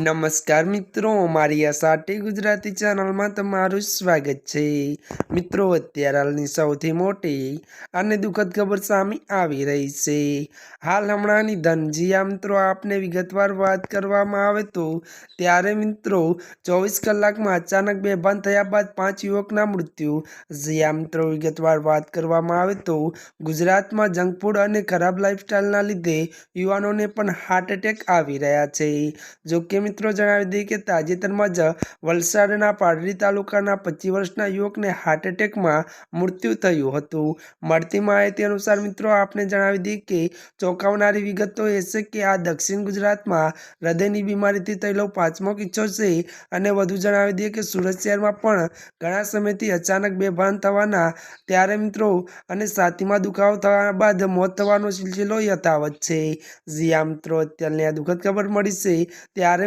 નમસ્કાર મિત્રો, મારી આ સાટી ગુજરાતી ચેનલમાં તમારું સ્વાગત છે. મિત્રો, અત્યારે હાલની સૌથી મોટી અને દુઃખદ ખબર સામે આવી રહી છે. હાલ હમણાંની ધનજીયા મિત્રો, આપને વિગતવાર વાત કરવામાં આવે તો, ત્યારે મિત્રો, ચોવીસ કલાકમાં અચાનક બેભાન થયા બાદ પાંચ યુવકના મૃત્યુ. જ્યાં મિત્રો, વિગતવાર વાત કરવામાં આવે તો, ગુજરાતમાં જંક ફૂડ અને ખરાબ લાઇફસ્ટાઇલના લીધે યુવાનોને પણ હાર્ટ એટેક આવી રહ્યા છે. જો કે મિત્રો જણાવી દઈએ કે તાજેતરમાં જ વલસાડના પારડી તાલુકાના પચીસ વર્ષના યુવકને હાર્ટ એટેકમાં મૃત્યુ થયું હતું. મળતી માહિતી અનુસાર મિત્રો, આપને જણાવી દઈએ કે ચોંકાવનારી વિગતો એ છે કે આ દક્ષિણ ગુજરાતમાં હૃદયની બીમારીથી થયેલો પાંચમો કિસ્સો છે અને વધુ જણાવી દઈએ કે સુરત શહેરમાં પણ ઘણા સમયથી અચાનક બેભાન થવાના ત્યારે મિત્રો અને સાતીમાં દુખાવો થવા બાદ મોત થવાનો સિલસિલો યથાવત છે. જ્યાં મિત્રો, અત્યારની આ દુઃખદ ખબર મળી છે. ત્યારે